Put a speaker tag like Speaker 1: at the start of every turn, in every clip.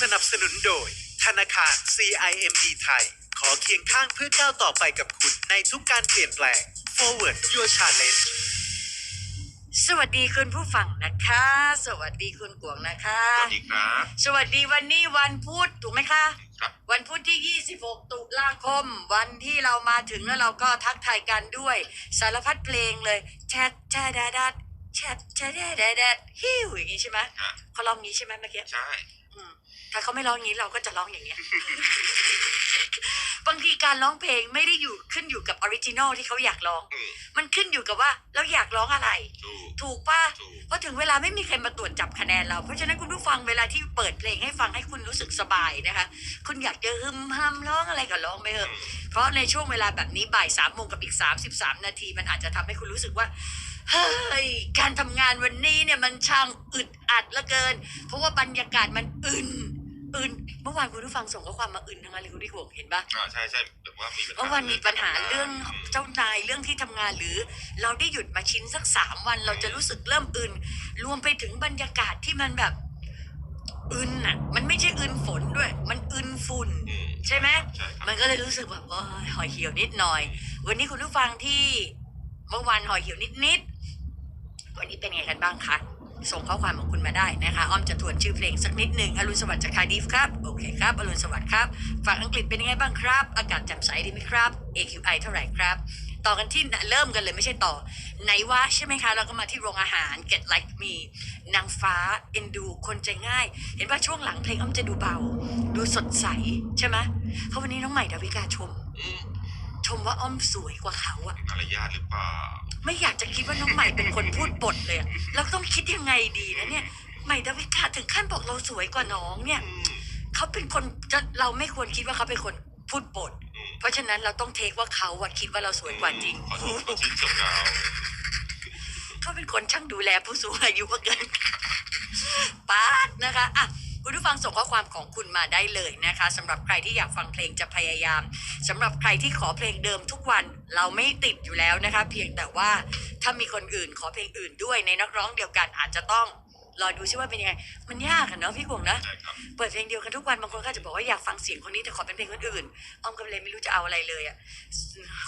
Speaker 1: สนับสนุนโดย ธนาคาร CIMB ไทย ขอเคียงข้างเพื่อก้าวต่อไปกับคุณในทุกการเปลี่ยนแปลง Forward Your Challenge
Speaker 2: สวัสดีคุณผู้ฟังนะคะ สวัสดีคุณกวงนะคะ
Speaker 3: สวัสดีครับ
Speaker 2: สวัสดีวันนี้วันพุธถูกไหมคะ
Speaker 3: ครับ
Speaker 2: วันพุธที่ 26 ตุลาคม วันที่เรามาถึงแล้วเราก็ทักทายกันด้วย สารพัดเพลงเลยแชทแชดาดัดแชทแชดาดัดดัดฮิวอย่างนี้ใช่ไหม
Speaker 3: อะ
Speaker 2: เขาร้องงี้ใช่ไหมเมื่อกี้
Speaker 3: ใช่
Speaker 2: อืม ถ้าเขาไม่ร้องงี้เราก็จะร้องอย่างเงี้ย บางทีการร้องเพลงไม่ได้อยู่ขึ้นอยู่กับออริจินอลที่เขาอยากร้อง
Speaker 3: อืม
Speaker 2: มันขึ้นอยู่กับว่าเราอยากร้องอะไร
Speaker 3: ถูก
Speaker 2: ถูกป่ะ
Speaker 3: ถูก
Speaker 2: เพราะถึงเวลาไม่มีใครมาตรวจจับคะแนนเรา เพราะฉะนั้นคุณผู้ฟังเวลาที่เปิดเพลงให้ฟังให้คุณรู้สึกสบายนะคะ คุณอยากจะฮึมฮัมร้องอะไรก็ร้องไปเถอะ เพราะในช่วงเวลาแบบนี้บ่ายสามโมงกับอีก33นาที มันอาจจะทำให้คุณรู้สึกว่า เฮ้ย การทำงานวันนี้เนี่ยมันช่างอึดอัดเหลือเกิน เพราะว่าบรรยากาศมันอึน อึนเมื่อวานคุณผู้ฟังส่งข้อความมาอึนทั้งนั้นเลยคุณที่หวงเห็นปะ
Speaker 3: อ่าใช่ใช่แบบว่ามีปัญหา
Speaker 2: เมื่อวันมีปัญหาเรื่อง
Speaker 3: ม
Speaker 2: เจ้านายเรื่องที่ทำงานหรือ เราได้หยุดมาชิ้นสักสามวัน เราจะรู้สึกเริ่มอึนรวมไปถึงบรรยากาศที่มันแบบอึนอะ มันไม่ใช่อึนฝนด้วย มันอึนฝุ่น
Speaker 3: อืม
Speaker 2: ใช่ไหม
Speaker 3: ใช่ครับ
Speaker 2: มันก็เลยรู้สึกแบบโอ้ยหอยเหี่ยวนิดหน่อย วันนี้คุณผู้ฟังที่เมื่อวานหอยเหี่ยวนิดนิดๆวันนี้เป็นไงกันบ้างคะ ส่งข้อความของคุณมาได้นะคะ อ้อมจะทวนชื่อเพลงสักนิดหนึ่งอรุณสวัสดิ์จากคาดิฟครับ โอเคครับ อรุณสวัสดิ์ครับ ฝั่งอังกฤษเป็นยังไงบ้างครับ อากาศแจ่มใสดีไหมครับ AQI เท่าไหร่ครับ ต่อกันที่เริ่มกันเลยไม่ใช่ต่อ ไหนวะใช่ไหมคะ เราก็มาที่โรงอาหาร Get Like Me นางฟ้าเอ็นดูคนใจง่าย เห็นว่าช่วงหลังเพลงอ้อมจะดูเบา ดูสดใสใช่ไหมเพราะวันนี้น้องใหม่ดาวิกาชม ชมว่าอ้อมสวยกว่าเขาอะ
Speaker 3: มารยาทหรือเปล่า
Speaker 2: ไม่อยากจะคิดว่าน้องใหม่เป็นคนพูดบทเลยอะเราต้องคิดยังไงดีนะเนี่ย ใหม่ดาวิกาถึงขั้นบอกเราสวยกว่าน้องเนี่ย
Speaker 3: อืม
Speaker 2: เขาเป็นคนจะเราไม่ควรคิดว่าเขาเป็นคนพูดบท
Speaker 3: อืม
Speaker 2: เพราะฉะนั้นเราต้องเทคว่าเขาอะคิดว่าเราสวยกว่าจริง
Speaker 3: ขอโทษขอชื่นชมเรา
Speaker 2: เขาเป็นคนช่างดูแลผู้สูงอายุเหลือเกิน ปาดนะคะอะคุณผู้ ฟังส่งข้อความของคุณมาได้เลยนะคะสำหรับใครที่อยากฟังเพลงจะพยายามสำหรับใครที่ขอเพลงเดิมทุกวันเราไม่ติดอยู่แล้วนะคะ เพียงแต่ว่าถ้ามีคนอื่นขอเพลงอื่นด้วยในนักร้องเดียวกันอาจจะต้องรอดูซิว่าเป็นยังไง มันยากอะเนาะพี่กวงนะ
Speaker 3: ใช่ครับ
Speaker 2: เปิดเพลงเดียวกันทุกวันบางคนก็อาจจะบอกว่าอยากฟังเสียงคนนี้แต่ขอเป็นเพลงคนอื่น อ้อมก็เลยไม่รู้จะเอาอะไรเลยอะ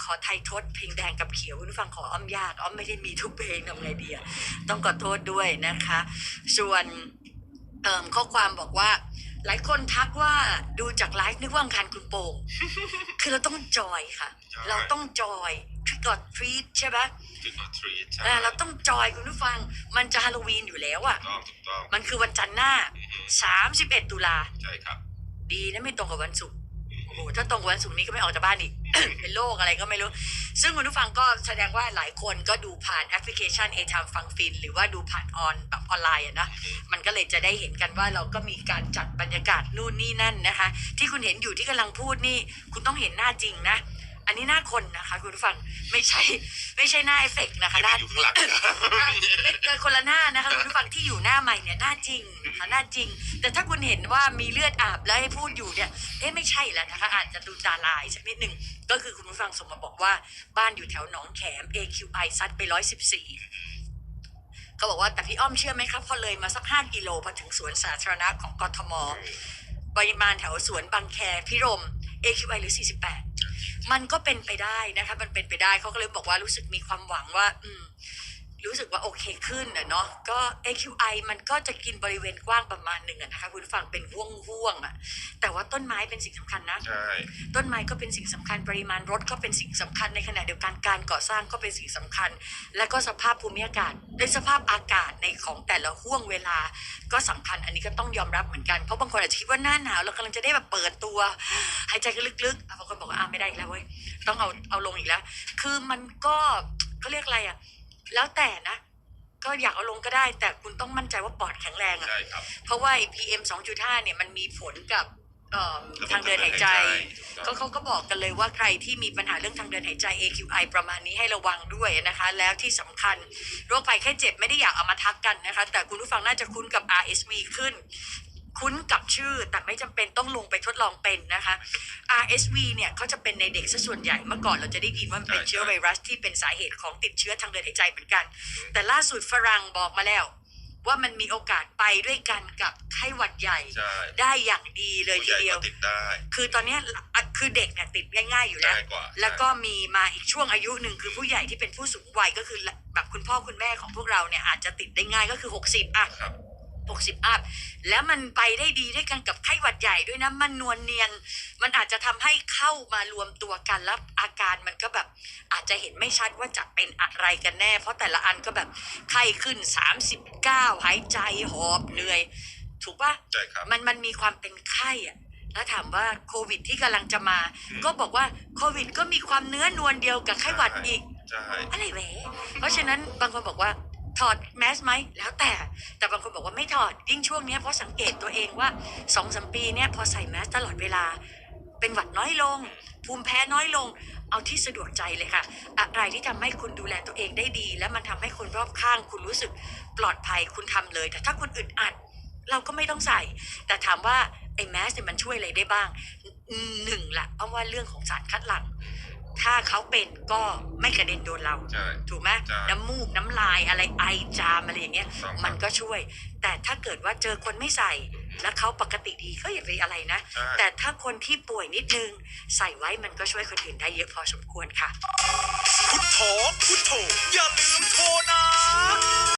Speaker 2: ขอไทยทศเพลงแดงกับเขียวคุณผู้ฟังขออ้อมยากอ้อมไม่ได้มีทุกเพลงทำไงดีอะต้องขอโทษด้วยนะคะ ส่วน เอ่มข้อความบอกว่า หลายคนทักว่าดูจากไลฟ์นึกว่าอังคารคุณโป่งคือเราต้องจอยค่ะเราต้องจอยทริกอดทรีตใช่ไหม
Speaker 3: จุดมาทรีใช่
Speaker 2: อ่าเราต้องจอยคุณผู้ฟัง มันจะฮาโลวีนอยู่แล้วอะ
Speaker 3: ถูกต้องถูกต้อง
Speaker 2: มันคือวันจันทร์หน้า
Speaker 3: อืม
Speaker 2: 31 ตุลา
Speaker 3: ใช่ครับ
Speaker 2: ดีนะไม่ตรงกับวันศุกร์
Speaker 3: อืม
Speaker 2: โอ้โหถ้าตรงกับวันศุกร์นี้ก็ไม่ออกจากบ้านอีก เป็นโรคอะไรก็ไม่รู้ ซึ่งคุณผู้ฟังก็แสดงว่าหลายคนก็ดูผ่านแอปพลิเคชัน a t i m e ฟังฟิน หรือว่าดูผ่านออนแบบออนไลน์อะนะมันก็เลยจะได้เห็นกันว่าเราก็มีการจัดบรรยากาศนู่นนี่นั่นนะคะ ที่คุณเห็นอยู่ที่กำลังพูดนี่คุณต้องเห็นหน้าจริงนะอันนี้หน้าคนนะคะ คุณผู้ฟังไม่ใช่ ไม่ใช่หน้าเอฟเฟกต์นะคะหน้า
Speaker 3: อยู่ข้างหลัง
Speaker 2: เป็นคนละหน้า หน้าใหม่เนี่ยหน้าจริงนะคะหน้าจริง แต่ถ้าคุณเห็นว่ามีเลือดอาบแล้วให้พูดอยู่เนี่ยเอ๊ะไม่ใช่แล้วนะคะอาจจะดูตาลายสักนิดหนึ่งก็คือคุณผู้ฟังส่งมาบอกว่าบ้านอยู่แถวหนองแขม AQI ซัดไปร้อยสิบสี่เขาบอกว่าแต่พี่อ้อมเชื่อไหมครับพอเลยมาสักห้ากิโลพอถึงสวนสาธารณะของกทมปริมาณแถวสวนบางแคพิรม AQI หรือ 48 มันก็เป็นไปได้นะคะ มันเป็นไปได้เขาก็เลยบอกว่ารู้สึกมีความหวังว่า อืม รู้สึกว่าโอเคขึ้นนะเนาะก็ AQI มันก็จะกินบริเวณกว้างประมาณหนึ่งอะนะคะคุณผู้ฟังเป็นห่วงห่วงๆอะแต่ว่าต้นไม้เป็นสิ่งสำคัญนะ
Speaker 3: ใช่
Speaker 2: ต้นไม้ก็เป็นสิ่งสำคัญปริมาณรถก็เป็นสิ่งสำคัญในขณะเดียวกันการก่อสร้างก็เป็นสิ่งสำคัญ และก็สภาพภูมิอากาศในสภาพอากาศในของแต่ละห่วงเวลา ก็สำคัญอันนี้ก็ต้องยอมรับเหมือนกันเพราะบางคนอาจจะคิดว่าหน้าหนาวเรากำลังจะได้แบบเปิดตัวหายใจกันลึกๆอะบางคนบอกว่าอะไม่ได้อีกแล้วเว้ยต้องเอาเอาลงอีกแล้ว คือมันก็เขาเรียกอะไรอะ แล้วแต่นะ ก็อยากเอาลงก็ได้ แต่คุณต้องมั่นใจว่าปอดแข็งแรงอะ
Speaker 3: ใช่ครับ
Speaker 2: เพราะว่าไอ้ PM 2.5 เนี่ยมันมีผลกับเอ่อทางเดินหายใจ
Speaker 3: ถู
Speaker 2: ก็
Speaker 3: กต้อง
Speaker 2: เขาก็บอกกันเลยว่าใครที่มีปัญหาเรื่องทางเดินหายใจ AQI ประมาณนี้ให้ระวังด้วยนะคะ แล้วที่สำคัญโรคภัยแค่เจ็บไม่ได้อยากเอามาทักกันนะคะ แต่คุณผู้ฟังน่าจะคุ้นกับ RSV ขึ้น คุ้นกับชื่อแต่ไม่จำเป็นต้องลงไปทดลองเป็นนะคะ RSV เนี่ยเขาจะเป็นในเด็กซะส่วนใหญ่เมื่อก่อนเราจะได้ยินว่ามันเป็นเชื้อไวรัสที่เป็นสาเหตุของติดเชื้อทางเดินหายใจเหมือนกัน แต่ล่าสุดฝรั่งบอกมาแล้ว ว่ามันมีโอกาสไปด้วยกันกับไข้หวัดใหญ่
Speaker 3: ใช่
Speaker 2: ได้อย่างดีเลย
Speaker 3: ผู้
Speaker 2: ที
Speaker 3: ใหญ่
Speaker 2: เดีย
Speaker 3: ก็
Speaker 2: ว
Speaker 3: ติดได้
Speaker 2: คือตอนเนี้ยอะคือเด็กเนี่ยติดง่ายๆอยู่แล้ว
Speaker 3: ง่ายกว่า
Speaker 2: แล้วก็มีมาอีกช่วงอายุหนึ่งคือผู้ใหญ่ที่เป็นผู้สูงวัยก็คือแบบคุณพ่อคุณแม่ของพวกเราเนี่ยอาจจะติดได้ง่ายก็คือ 60อะ
Speaker 3: ครับ
Speaker 2: 60 อัพ แล้วมันไปได้ดีด้วยกันกับไข้หวัดใหญ่ด้วยนะ มันนวลเนียน มันอาจจะทำให้เข้ามารวมตัวกันแล้วอาการมันก็แบบอาจจะเห็นไม่ชัดว่าจะเป็นอะไรกันแน่ เพราะแต่ละอันก็แบบไข้ขึ้น 39 หายใจหอบเหนื่อย ถูกปะ
Speaker 3: ใช่ครับ
Speaker 2: มันมันมีความเป็นไข้อะแล้วถามว่าโควิดที่กำลังจะมา
Speaker 3: อืม
Speaker 2: ก็บอกว่าโควิด ก็มีความเนื้อนวลเดียวกับไข้หวัดอีก
Speaker 3: ใช่
Speaker 2: อะไรแหวะเพราะฉะนั้นบางคนบอกว่า ถอดแมสไหมแล้วแต่ แต่บางคนบอกว่าไม่ถอดยิ่งช่วงนี้เพราะสังเกตตัวเองว่าสองสมปีเนี้ยพอใส่แมสตลอดเวลา เป็นหวัดน้อยลง ภูมิแพ้น้อยลง เอาที่สะดวกใจเลยค่ะ อะไรที่ทำให้คุณดูแลตัวเองได้ดี และมันทำให้คนรอบข้าง คุณรู้สึกปลอดภัยคุณทำเลย แต่ถ้าคุณอึดอัด เราก็ไม่ต้องใส่ แต่ถามว่าไอ้แมสเนี่ยมันช่วยอะไรได้บ้างหนึ่งละเอาว่าเรื่องของสารคัดหลั่ง ถ้าเขาเป็นก็ไม่กระเด็นโดนเรา
Speaker 3: ใช่
Speaker 2: ถูกไหม
Speaker 3: ใช่
Speaker 2: น้ำมูกน้ำลายอะไรไอจามอะไรอย่างเงี้ย
Speaker 3: ถูกต้องครับ
Speaker 2: มันก็ช่วย แต่ถ้าเกิดว่าเจอคนไม่ใส่ แล้วเขาปกติดีก็อย่าไปอะไรนะ
Speaker 3: ใช่
Speaker 2: แต่ถ้าคนที่ป่วยนิดนึง ใส่ไว้มันก็ช่วยคนอื่นได้เยอะพอสมควรค่ะ
Speaker 1: พุทโธพุทโธอย่าลืมโทรนะ